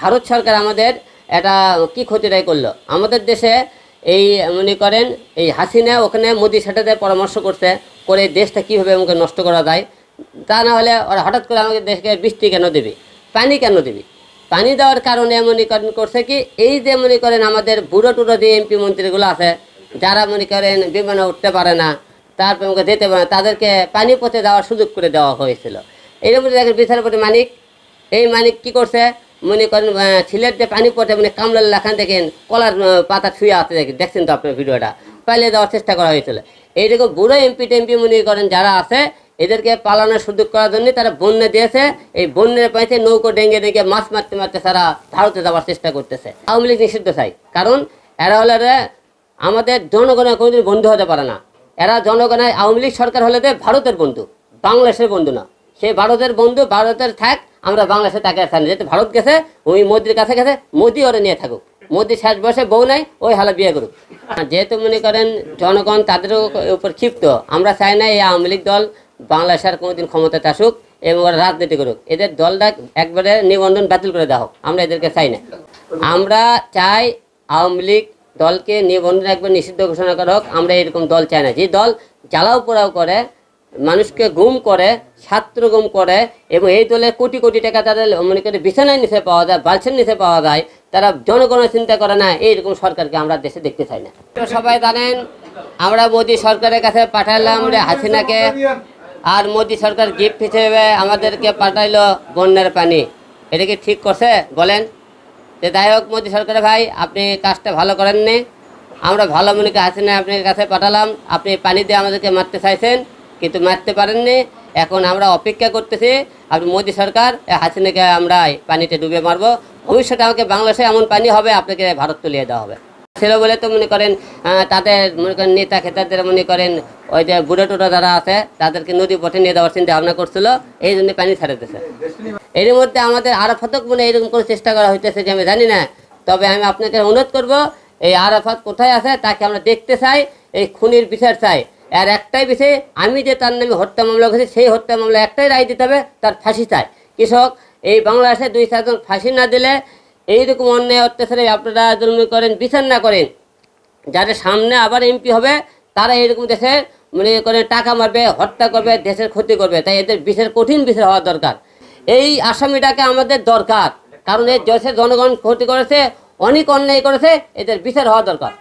ভারত সরকার আমাদের এটা কি ক্ষতিটাই করল? আমাদের দেশে এই মনে করেন, এই হাসিনা ওখানে মোদির সাথে পরামর্শ করছে, করে দেশটা কীভাবে আমাকে নষ্ট করা যায়, তা না হলে ওরা হঠাৎ করে আমাদের দেশকে বৃষ্টি কেন দেবে? পানি কেন দেবে? পানি দেওয়ার কারণে মনে করেন করছে কি, এই যে মনে করেন আমাদের বুড়ো টুড়ো যে এমপি মন্ত্রীগুলো আছে, যারা মনে করেন বিমানে উঠতে পারে না, তারপর আমাকে যেতে পারে না, তাদেরকে পানি পথে দেওয়ার সুযোগ করে দেওয়া হয়েছিল। এর মধ্যে দেখেন বিচারপতি মানিক, এই মানিক কি করছে মনে করেন ছিলের যে পানি পথে মানে কামলার লেখান দেখেন, কলার পাতা ছুঁয়ে আছে দেখেন, দেখছেন তো আপনার ভিডিওটা? পালিয়ে দেওয়ার চেষ্টা করা হয়েছিল। এইরকম বুড়ো এমপি টেমপি মনে করেন যারা আছে, এদেরকে পালানোর সুযোগ করার জন্য তারা বন্যা দিয়েছে। এই বন্যের পাইতে নৌকো ডেঙ্গে ডেঙ্গে মাছ মারতে মারতে তারা ভারতে যাওয়ার চেষ্টা করতেছে। আওয়ামী লীগ নিষিদ্ধ চাই, কারণ এরা হলে আমাদের জনগণের কোনোদিন বন্ধু হতে পারে না। এরা জনগণের আওয়ামী লীগ সরকার হলে ভারতের বন্ধু, বাংলাদেশের বন্ধু না। সেই ভারতের বন্ধু, ভারতের থাক আমরা বাংলাদেশে তাকে না যেহেতু ভারত গেছে, ওই মোদির কাছে গেছে, মোদি ওরা নিয়ে থাকুক। মোদি শেষ বয়সে বউ নাই, ওই হালা বিয়ে করুক। যেহেতু মনে করেন জনগণ তাদের উপর ক্ষিপ্ত, আমরা চাই না এই আওয়ামী লীগ দল বাংলাদেশের কোনোদিন ক্ষমতাতে আসুক এবং ওরা রাজনীতি করুক। এদের দলটা একবারে নিবন্ধন বাতিল করে দেওয়া হোক। আমরা এদেরকে চাই না। আমরা চাই আওয়ামী লীগ দলকে নিবন্ধন একবার নিষিদ্ধ ঘোষণা করা হোক। আমরা এরকম দল চাই না। যে দল জ্বালাও পোড়াও করে মানুষকে গুম করে, ছাত্র গুম করে এবং এই দলে কোটি কোটি টাকা তাদের, মনে করে, বিছানায় নিচে পাওয়া যায়, বালছের নিচে পাওয়া যায়, তারা জনগণের চিন্তা করে না, এইরকম সরকারকে আমরা দেশে দেখতে চাই না। সবাই জানেন, আমরা মোদী সরকারের কাছে পাঠালাম রে হাসিনাকে, আর মোদী সরকার গিফট হিসেবে আমাদেরকে পাঠাইলো বন্যার পানি। এটা কি ঠিক করছে? বলেন। যে যাই হোক, মোদী সরকারের ভাই, আপনি কাজটা ভালো করেননি। আমরা ভালো মনে হাসিনা আপনার কাছে পাঠালাম। আপনি পানি দিয়ে আমাদেরকে মারতে চাইছেন। কিন্তু মারতে পারেননি। এখন আমরা অপেক্ষা করতেছি আপনি মোদী সরকার হাসিনাকে আমরা পানিতে ডুবে মারবো। ভবিষ্যতে আমাকে বাংলাদেশে এমন পানি হবে, আপনাকে ভারত তুলিয়ে দেওয়া হবে। ছিল বলে তো মনে করেন তাদের মনে করেন নেতা খেতাদের মনে করেন, ওই যে বুড়ো টুড়ো যারা আছে, তাদেরকে নদী পথে নিয়ে দেওয়ার চিন্তা ভাবনা করছিল, এই জন্য পানি ছাড়াতেছে এর মধ্যে আমাদের আরাফাতক মনে এরকম কোনো চেষ্টা করা হইতেছে যে আমি জানি না, তবে আমি আপনাকে অনুরোধ করব, এই আরাফাত কোথায় আছে তাকে আমরা দেখতে চাই, এই খুনির বিচার চাই। আর একটাই বিষয়, আমি যে তার নামে হত্যা মামলা করেছি, সেই হত্যা মামলা একটাই রায় দিতে হবে, তার ফাঁসি চাই। কৃষক, এই বাংলাদেশে দুই চারজন ফাঁসি না দিলে এইরকম অন্যায়, অত্যাচারে আপনারা জন্ম করেন, বিচার না করেন, যাদের সামনে আবার এমপি হবে, তারা এরকম দেশে মনে করে টাকা মারবে, হত্যা করবে, দেশের ক্ষতি করবে, তাই এদের বিচার কঠিন বিচার হওয়া দরকার। এই আসামিটাকে আমাদের দরকার, কারণ এই দেশের জনগণ ক্ষতি করেছে, অনেক অন্যায় করেছে, এদের বিচার হওয়া দরকার।